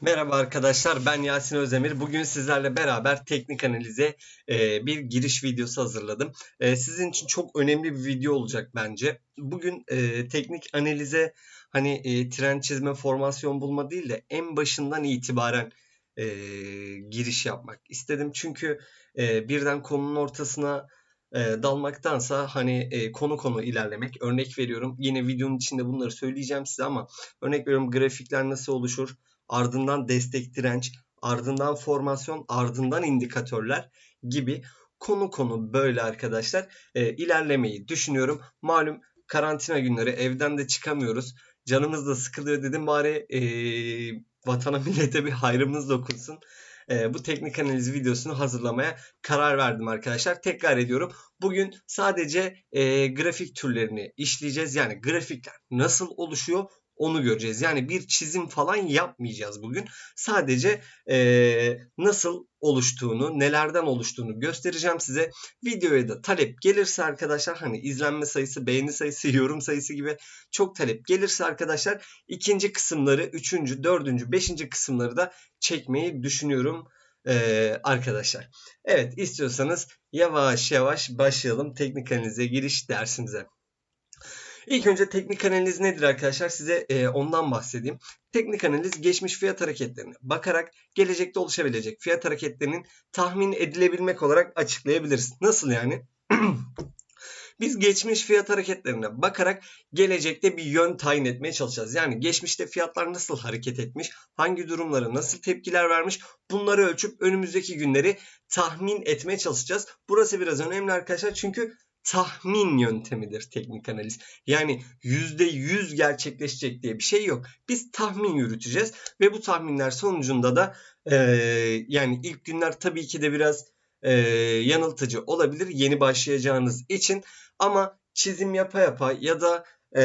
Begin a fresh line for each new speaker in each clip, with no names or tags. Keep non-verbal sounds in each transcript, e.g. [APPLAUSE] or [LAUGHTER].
Merhaba arkadaşlar ben Yasin Özdemir. Bugün sizlerle beraber teknik analize e, bir giriş videosu hazırladım. E, sizin için çok önemli bir video olacak bence. Bugün e, teknik analize hani e, trend çizme, formasyon bulma değil de en başından itibaren e, giriş yapmak istedim. Çünkü e, birden konunun ortasına e, dalmaktansa hani e, konu konu ilerlemek. Örnek veriyorum yine videonun içinde bunları söyleyeceğim size ama örnek veriyorum grafikler nasıl oluşur? Ardından destek direnç, ardından formasyon, ardından indikatörler gibi konu konu böyle arkadaşlar e, ilerlemeyi düşünüyorum. Malum karantina günleri evden de çıkamıyoruz. Canımız da sıkılıyor dedim bari e, vatana [LAUGHS] millete bir hayrımız dokunsun. E, bu teknik analiz videosunu hazırlamaya karar verdim arkadaşlar. Tekrar ediyorum. Bugün sadece e, grafik türlerini işleyeceğiz. Yani grafikler nasıl oluşuyor onu göreceğiz. Yani bir çizim falan yapmayacağız bugün. Sadece e, nasıl oluştuğunu, nelerden oluştuğunu göstereceğim size. Videoya da talep gelirse arkadaşlar hani izlenme sayısı, beğeni sayısı, [LAUGHS] yorum sayısı gibi çok talep gelirse arkadaşlar ikinci kısımları, üçüncü, dördüncü, beşinci kısımları da çekmeyi düşünüyorum ee, arkadaşlar. Evet istiyorsanız yavaş yavaş başlayalım teknik analize giriş dersimize. İlk önce teknik analiz nedir arkadaşlar? Size e, ondan bahsedeyim. Teknik analiz geçmiş fiyat hareketlerine bakarak gelecekte oluşabilecek fiyat hareketlerinin tahmin edilebilmek olarak açıklayabiliriz. Nasıl yani? [CLEARS THROAT] Biz geçmiş fiyat hareketlerine bakarak gelecekte bir yön tayin etmeye çalışacağız. Yani geçmişte fiyatlar nasıl hareket etmiş, hangi durumlara nasıl tepkiler vermiş bunları ölçüp önümüzdeki günleri tahmin etmeye çalışacağız. Burası biraz önemli arkadaşlar çünkü tahmin yöntemidir teknik analiz. Yani %100 gerçekleşecek diye bir şey yok. Biz tahmin yürüteceğiz ve bu tahminler sonucunda da e, yani ilk günler tabii ki de biraz e, yanıltıcı olabilir yeni başlayacağınız için ama çizim yapa yapa ya da e,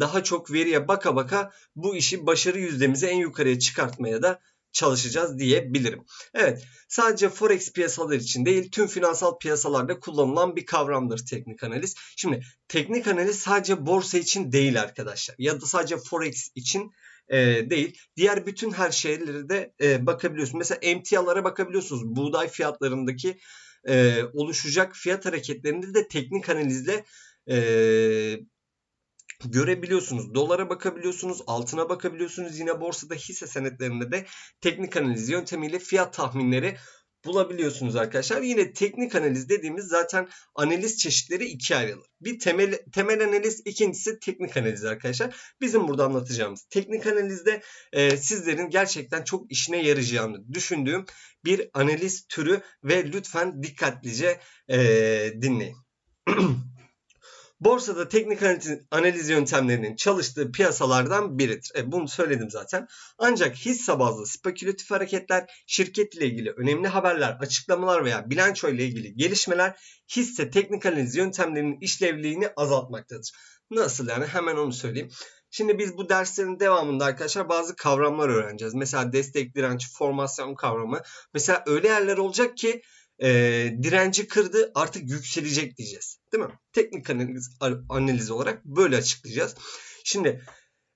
daha çok veriye baka baka bu işi başarı yüzdemizi en yukarıya çıkartmaya da çalışacağız diyebilirim. Evet sadece forex piyasalar için değil tüm finansal piyasalarda kullanılan bir kavramdır teknik analiz. Şimdi teknik analiz sadece borsa için değil arkadaşlar ya da sadece forex için e, değil. Diğer bütün her şeyleri de e, bakabiliyorsunuz. Mesela emtialara bakabiliyorsunuz. Buğday fiyatlarındaki e, oluşacak fiyat hareketlerinde de teknik analizle e, görebiliyorsunuz. Dolara bakabiliyorsunuz, altına bakabiliyorsunuz. Yine borsada hisse senetlerinde de teknik analiz yöntemiyle fiyat tahminleri bulabiliyorsunuz arkadaşlar. Yine teknik analiz dediğimiz zaten analiz çeşitleri ikiye ayrılır. Bir temel temel analiz, ikincisi teknik analiz arkadaşlar. Bizim burada anlatacağımız teknik analizde e, sizlerin gerçekten çok işine yarayacağını düşündüğüm bir analiz türü ve lütfen dikkatlice e, dinleyin. [CLEARS THROAT] Borsada teknik analiz yöntemlerinin çalıştığı piyasalardan biridir. E, bunu söyledim zaten. Ancak hisse bazlı spekülatif hareketler, şirket ile ilgili önemli haberler, açıklamalar veya bilanço ile ilgili gelişmeler hisse teknik analiz yöntemlerinin işlevliğini azaltmaktadır. Nasıl yani? Hemen onu söyleyeyim. Şimdi biz bu derslerin devamında arkadaşlar bazı kavramlar öğreneceğiz. Mesela destek, direnç, formasyon kavramı. Mesela öyle yerler olacak ki e, direnci kırdı artık yükselecek diyeceğiz. Değil mi? Teknik analiz, analiz olarak böyle açıklayacağız. Şimdi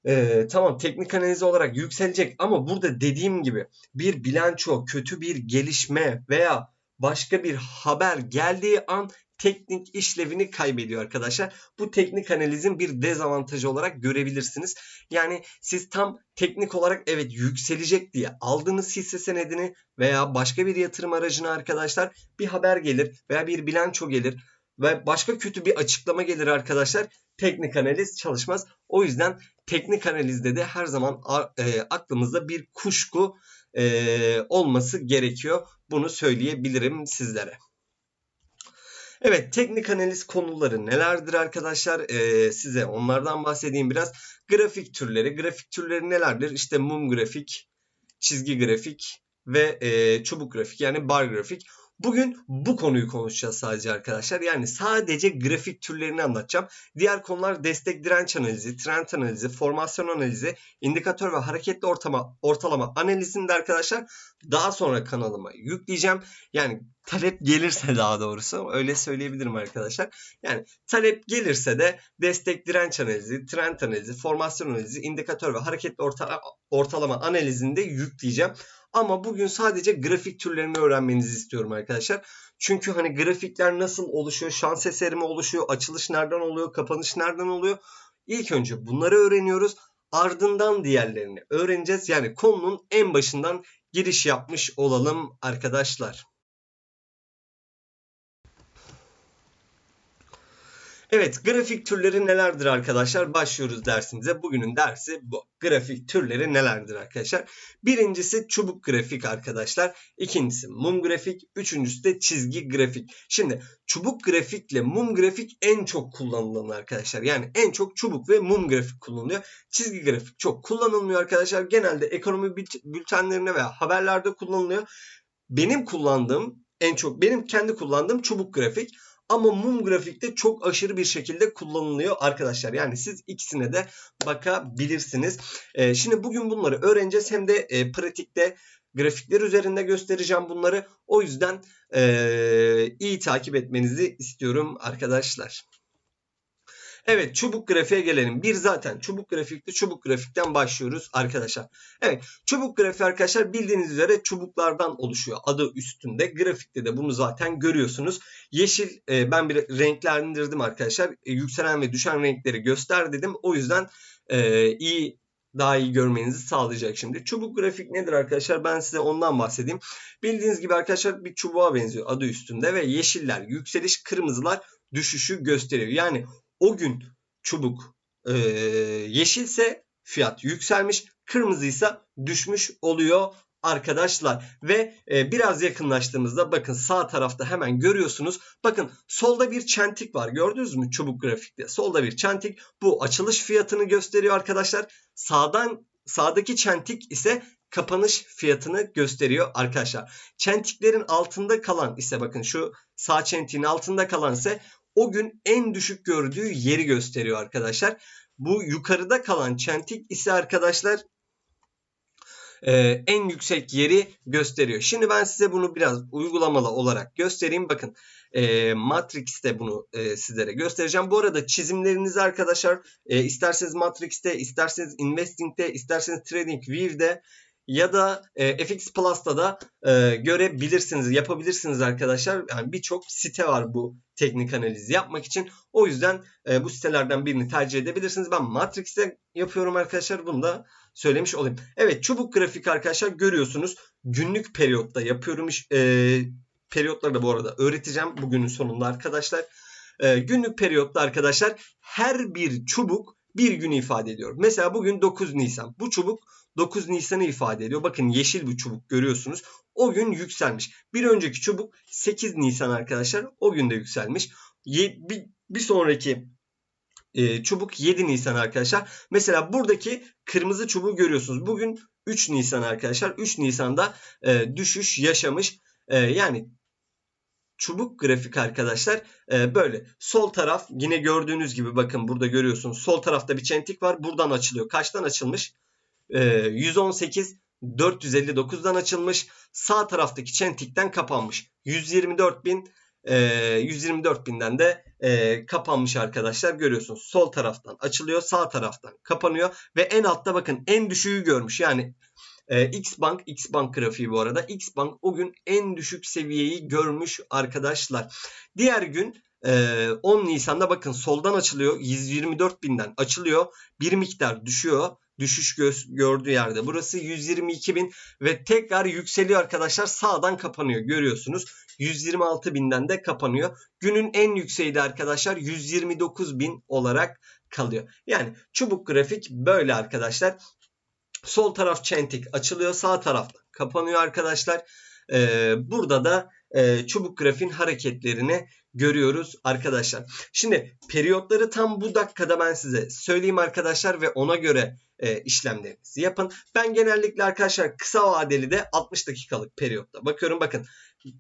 e, tamam teknik analiz olarak yükselecek ama burada dediğim gibi bir bilanço, kötü bir gelişme veya başka bir haber geldiği an teknik işlevini kaybediyor arkadaşlar. Bu teknik analizin bir dezavantajı olarak görebilirsiniz. Yani siz tam teknik olarak evet yükselecek diye aldığınız hisse senedini veya başka bir yatırım aracını arkadaşlar bir haber gelir veya bir bilanço gelir ve başka kötü bir açıklama gelir arkadaşlar. Teknik analiz çalışmaz. O yüzden teknik analizde de her zaman e, aklımızda bir kuşku e, olması gerekiyor. Bunu söyleyebilirim sizlere. Evet teknik analiz konuları nelerdir arkadaşlar? Ee, size onlardan bahsedeyim biraz. Grafik türleri. Grafik türleri nelerdir? İşte mum grafik, çizgi grafik ve e, çubuk grafik yani bar grafik. Bugün bu konuyu konuşacağız sadece arkadaşlar. Yani sadece grafik türlerini anlatacağım. Diğer konular destek direnç analizi, trend analizi, formasyon analizi, indikatör ve hareketli ortama, ortalama analizini de arkadaşlar daha sonra kanalıma yükleyeceğim. Yani talep gelirse daha doğrusu öyle söyleyebilirim arkadaşlar. Yani talep gelirse de destek direnç analizi, trend analizi, formasyon analizi, indikatör ve hareketli orta, ortalama analizini de yükleyeceğim. Ama bugün sadece grafik türlerini öğrenmenizi istiyorum arkadaşlar. Çünkü hani grafikler nasıl oluşuyor, şans eseri mi oluşuyor, açılış nereden oluyor, kapanış nereden oluyor? İlk önce bunları öğreniyoruz. Ardından diğerlerini öğreneceğiz. Yani konunun en başından giriş yapmış olalım arkadaşlar. Evet, grafik türleri nelerdir arkadaşlar? Başlıyoruz dersimize. Bugünün dersi bu. Grafik türleri nelerdir arkadaşlar? Birincisi çubuk grafik arkadaşlar. İkincisi mum grafik. Üçüncüsü de çizgi grafik. Şimdi çubuk grafikle mum grafik en çok kullanılan arkadaşlar. Yani en çok çubuk ve mum grafik kullanılıyor. Çizgi grafik çok kullanılmıyor arkadaşlar. Genelde ekonomi bültenlerine veya haberlerde kullanılıyor. Benim kullandığım en çok benim kendi kullandığım çubuk grafik. Ama mum grafikte çok aşırı bir şekilde kullanılıyor arkadaşlar. Yani siz ikisine de bakabilirsiniz. Ee, şimdi bugün bunları öğreneceğiz. Hem de e, pratikte grafikler üzerinde göstereceğim bunları. O yüzden e, iyi takip etmenizi istiyorum arkadaşlar. Evet çubuk grafiğe gelelim. Bir zaten çubuk grafikte çubuk grafikten başlıyoruz arkadaşlar. Evet çubuk grafiği arkadaşlar bildiğiniz üzere çubuklardan oluşuyor. Adı üstünde. Grafikte de bunu zaten görüyorsunuz. Yeşil e, ben bir renklendirdim arkadaşlar. E, yükselen ve düşen renkleri göster dedim. O yüzden e, iyi daha iyi görmenizi sağlayacak şimdi. Çubuk grafik nedir arkadaşlar? Ben size ondan bahsedeyim. Bildiğiniz gibi arkadaşlar bir çubuğa benziyor adı üstünde ve yeşiller yükseliş, kırmızılar düşüşü gösteriyor. Yani o gün çubuk e, yeşilse fiyat yükselmiş, kırmızıysa düşmüş oluyor arkadaşlar. Ve e, biraz yakınlaştığımızda bakın sağ tarafta hemen görüyorsunuz. Bakın solda bir çentik var. Gördünüz mü çubuk grafikte? Solda bir çentik. Bu açılış fiyatını gösteriyor arkadaşlar. Sağdan sağdaki çentik ise kapanış fiyatını gösteriyor arkadaşlar. Çentiklerin altında kalan ise bakın şu sağ çentiğin altında kalan ise o gün en düşük gördüğü yeri gösteriyor arkadaşlar. Bu yukarıda kalan çentik ise arkadaşlar e, en yüksek yeri gösteriyor. Şimdi ben size bunu biraz uygulamalı olarak göstereyim. Bakın e, Matrix'te bunu e, sizlere göstereceğim. Bu arada çizimlerinizi arkadaşlar e, isterseniz Matrix'te, isterseniz Investing'te, isterseniz TradingView'de ya da e, FX Plus'ta da e, görebilirsiniz, yapabilirsiniz arkadaşlar. Yani birçok site var bu teknik analizi yapmak için. O yüzden e, bu sitelerden birini tercih edebilirsiniz. Ben Matrix'te yapıyorum arkadaşlar. Bunu da söylemiş olayım. Evet çubuk grafik arkadaşlar görüyorsunuz. Günlük periyotta yapıyorum. E, periyotları da bu arada öğreteceğim bugünün sonunda arkadaşlar. E, günlük periyotta arkadaşlar her bir çubuk bir günü ifade ediyor. Mesela bugün 9 Nisan. Bu çubuk 9 Nisan'ı ifade ediyor. Bakın yeşil bir çubuk görüyorsunuz. O gün yükselmiş. Bir önceki çubuk 8 Nisan arkadaşlar. O gün de yükselmiş. Bir, sonraki e, çubuk 7 Nisan arkadaşlar. Mesela buradaki kırmızı çubuğu görüyorsunuz. Bugün 3 Nisan arkadaşlar. 3 Nisan'da e, düşüş yaşamış. E, yani çubuk grafik arkadaşlar böyle. Sol taraf yine gördüğünüz gibi bakın burada görüyorsunuz. Sol tarafta bir çentik var. Buradan açılıyor. Kaçtan açılmış? 118 ee, 459'dan açılmış. Sağ taraftaki çentikten kapanmış. 124 bin 124 e, binden de e, kapanmış arkadaşlar görüyorsunuz. Sol taraftan açılıyor sağ taraftan kapanıyor ve en altta bakın en düşüğü görmüş. Yani e, X Bank X Bank grafiği bu arada X Bank o gün en düşük seviyeyi görmüş arkadaşlar. Diğer gün 10 Nisan'da bakın soldan açılıyor 124 binden açılıyor bir miktar düşüyor düşüş gö- gördüğü yerde. Burası 122 bin ve tekrar yükseliyor arkadaşlar. Sağdan kapanıyor görüyorsunuz. 126 binden de kapanıyor. Günün en yükseği de arkadaşlar 129 bin olarak kalıyor. Yani çubuk grafik böyle arkadaşlar. Sol taraf çentik açılıyor. Sağ tarafta kapanıyor arkadaşlar. Ee, burada da e, çubuk grafiğin hareketlerini görüyoruz arkadaşlar. Şimdi periyotları tam bu dakikada ben size söyleyeyim arkadaşlar ve ona göre e, işlemlerinizi yapın. Ben genellikle arkadaşlar kısa vadeli de 60 dakikalık periyotta bakıyorum. Bakın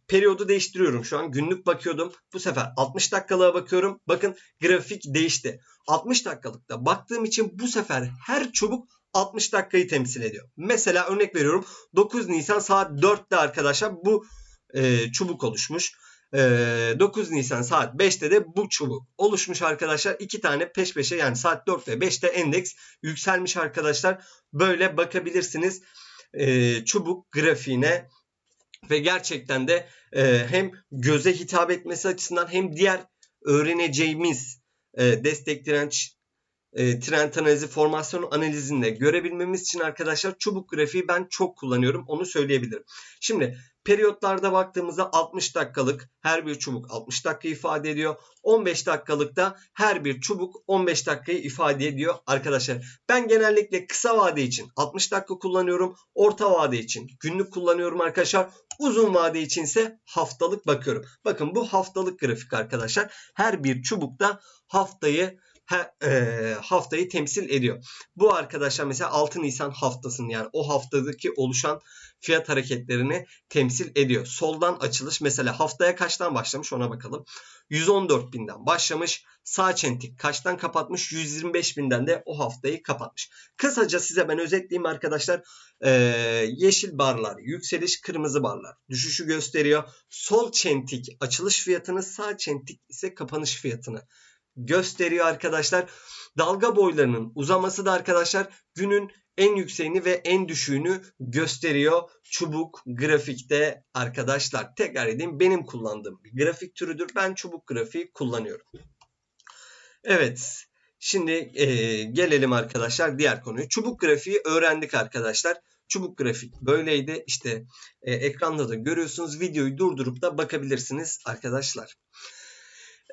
periyodu değiştiriyorum şu an. Günlük bakıyordum. Bu sefer 60 dakikalığa bakıyorum. Bakın grafik değişti. 60 dakikalıkta baktığım için bu sefer her çubuk 60 dakikayı temsil ediyor. Mesela örnek veriyorum 9 Nisan saat 4'te arkadaşlar bu e, çubuk oluşmuş. E, 9 Nisan saat 5'te de bu çubuk oluşmuş arkadaşlar. İki tane peş peşe yani saat 4 ve 5'te endeks yükselmiş arkadaşlar. Böyle bakabilirsiniz e, çubuk grafiğine ve gerçekten de e, hem göze hitap etmesi açısından hem diğer öğreneceğimiz e, destek direnç e, trend analizi, formasyon analizinde görebilmemiz için arkadaşlar çubuk grafiği ben çok kullanıyorum. Onu söyleyebilirim. Şimdi periyotlarda baktığımızda 60 dakikalık her bir çubuk 60 dakika ifade ediyor. 15 dakikalıkta her bir çubuk 15 dakikayı ifade ediyor arkadaşlar. Ben genellikle kısa vade için 60 dakika kullanıyorum. Orta vade için günlük kullanıyorum arkadaşlar. Uzun vade için ise haftalık bakıyorum. Bakın bu haftalık grafik arkadaşlar. Her bir çubukta haftayı e, haftayı temsil ediyor. Bu arkadaşlar mesela 6 Nisan haftasını yani o haftadaki oluşan fiyat hareketlerini temsil ediyor. Soldan açılış mesela haftaya kaçtan başlamış ona bakalım. 114 binden başlamış. Sağ çentik kaçtan kapatmış? 125 binden de o haftayı kapatmış. Kısaca size ben özetleyeyim arkadaşlar. Ee, yeşil barlar yükseliş, kırmızı barlar düşüşü gösteriyor. Sol çentik açılış fiyatını, sağ çentik ise kapanış fiyatını gösteriyor arkadaşlar. Dalga boylarının uzaması da arkadaşlar günün en yükseğini ve en düşüğünü gösteriyor. Çubuk grafikte arkadaşlar. Tekrar edeyim benim kullandığım bir grafik türüdür. Ben çubuk grafiği kullanıyorum. Evet. Şimdi e, gelelim arkadaşlar diğer konuyu. Çubuk grafiği öğrendik arkadaşlar. Çubuk grafik böyleydi. İşte e, ekranda da görüyorsunuz. Videoyu durdurup da bakabilirsiniz arkadaşlar.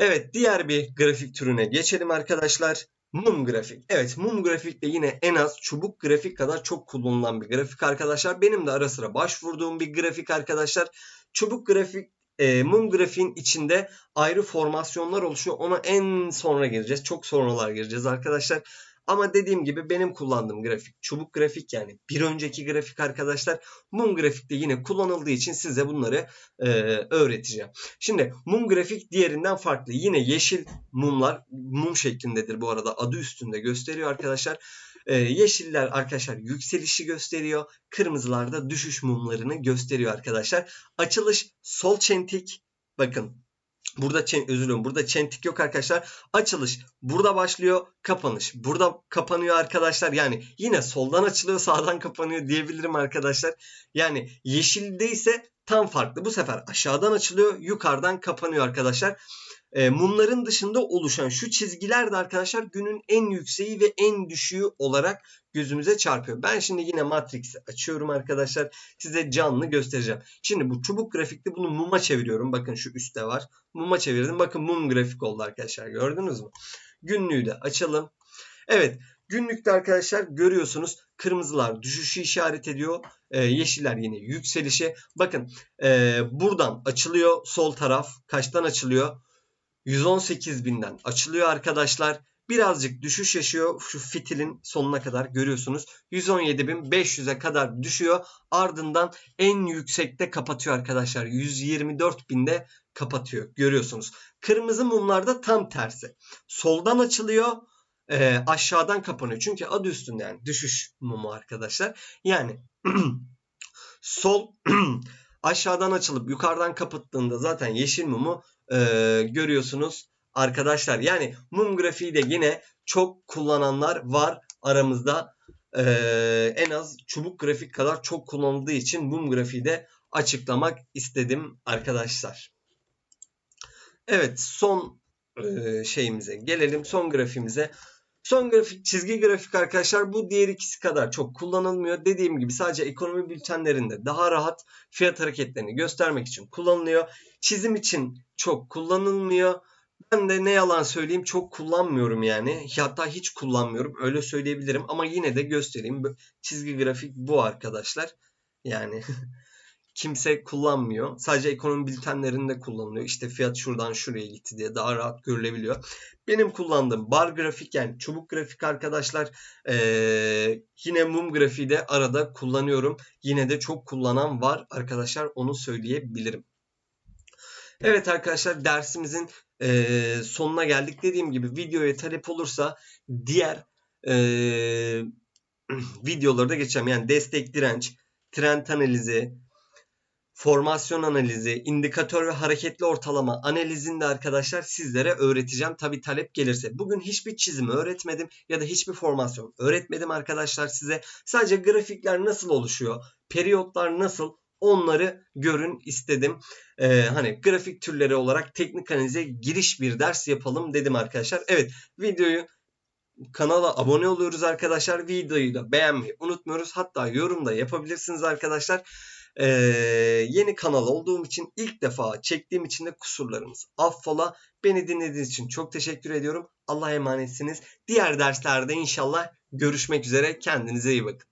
Evet diğer bir grafik türüne geçelim arkadaşlar. Mum grafik. Evet mum grafik de yine en az çubuk grafik kadar çok kullanılan bir grafik arkadaşlar. Benim de ara sıra başvurduğum bir grafik arkadaşlar. Çubuk grafik e, mum grafiğin içinde ayrı formasyonlar oluşuyor. Ona en sonra gireceğiz. Çok sonralar gireceğiz arkadaşlar. Ama dediğim gibi benim kullandığım grafik çubuk grafik yani bir önceki grafik arkadaşlar mum grafikte yine kullanıldığı için size bunları e, öğreteceğim. Şimdi mum grafik diğerinden farklı. Yine yeşil mumlar mum şeklindedir bu arada adı üstünde gösteriyor arkadaşlar. Ee, yeşiller arkadaşlar yükselişi gösteriyor. Kırmızılar da düşüş mumlarını gösteriyor arkadaşlar. Açılış sol çentik. Bakın Burada çen, özür dilerim. Burada çentik yok arkadaşlar. Açılış burada başlıyor. Kapanış burada kapanıyor arkadaşlar. Yani yine soldan açılıyor sağdan kapanıyor diyebilirim arkadaşlar. Yani yeşilde ise tam farklı. Bu sefer aşağıdan açılıyor yukarıdan kapanıyor arkadaşlar. E, mumların dışında oluşan şu çizgiler de arkadaşlar günün en yükseği ve en düşüğü olarak gözümüze çarpıyor. Ben şimdi yine Matrix'i açıyorum arkadaşlar. Size canlı göstereceğim. Şimdi bu çubuk grafikte bunu muma çeviriyorum. Bakın şu üstte var. Muma çevirdim. Bakın mum grafik oldu arkadaşlar. Gördünüz mü? Günlüğü de açalım. Evet. Günlükte arkadaşlar görüyorsunuz kırmızılar düşüşü işaret ediyor. Ee, yeşiller yine yükselişi. Bakın e, buradan açılıyor sol taraf. Kaçtan açılıyor? 118 binden açılıyor arkadaşlar. Birazcık düşüş yaşıyor şu fitilin sonuna kadar görüyorsunuz. 117.500'e kadar düşüyor. Ardından en yüksekte kapatıyor arkadaşlar. 124.000'de kapatıyor. Görüyorsunuz. Kırmızı mumlarda tam tersi. Soldan açılıyor. E, aşağıdan kapanıyor. Çünkü adı üstünde yani düşüş mumu arkadaşlar. Yani [CLEARS THROAT] sol [CLEARS THROAT] aşağıdan açılıp yukarıdan kapattığında zaten yeşil mumu e, görüyorsunuz arkadaşlar. Yani mum grafiği de yine çok kullananlar var aramızda. E, en az çubuk grafik kadar çok kullanıldığı için mum grafiği de açıklamak istedim arkadaşlar. Evet son e, şeyimize gelelim. Son grafiğimize. Son grafik çizgi grafik arkadaşlar bu diğer ikisi kadar çok kullanılmıyor. Dediğim gibi sadece ekonomi bültenlerinde daha rahat fiyat hareketlerini göstermek için kullanılıyor. Çizim için çok kullanılmıyor. Ben de ne yalan söyleyeyim çok kullanmıyorum yani. Hatta hiç kullanmıyorum öyle söyleyebilirim ama yine de göstereyim. Çizgi grafik bu arkadaşlar. Yani [LAUGHS] kimse kullanmıyor. Sadece ekonomi bültenlerinde kullanılıyor. İşte fiyat şuradan şuraya gitti diye daha rahat görülebiliyor. Benim kullandığım bar grafik yani çubuk grafik arkadaşlar ee, yine mum grafiği de arada kullanıyorum. Yine de çok kullanan var arkadaşlar onu söyleyebilirim. Evet arkadaşlar dersimizin e, sonuna geldik. Dediğim gibi videoya talep olursa diğer e, [CLEARS THROAT] videoları da geçeceğim. Yani destek direnç, trend analizi, formasyon analizi, indikatör ve hareketli ortalama analizini de arkadaşlar sizlere öğreteceğim. Tabi talep gelirse. Bugün hiçbir çizim öğretmedim ya da hiçbir formasyon öğretmedim arkadaşlar size. Sadece grafikler nasıl oluşuyor, periyotlar nasıl onları görün istedim. Ee, hani grafik türleri olarak teknik analize giriş bir ders yapalım dedim arkadaşlar. Evet videoyu kanala abone oluyoruz arkadaşlar. Videoyu da beğenmeyi unutmuyoruz. Hatta yorum da yapabilirsiniz arkadaşlar. Ee, yeni kanal olduğum için ilk defa çektiğim için de kusurlarımız affola. Beni dinlediğiniz için çok teşekkür ediyorum. Allah'a emanetsiniz. Diğer derslerde inşallah görüşmek üzere. Kendinize iyi bakın.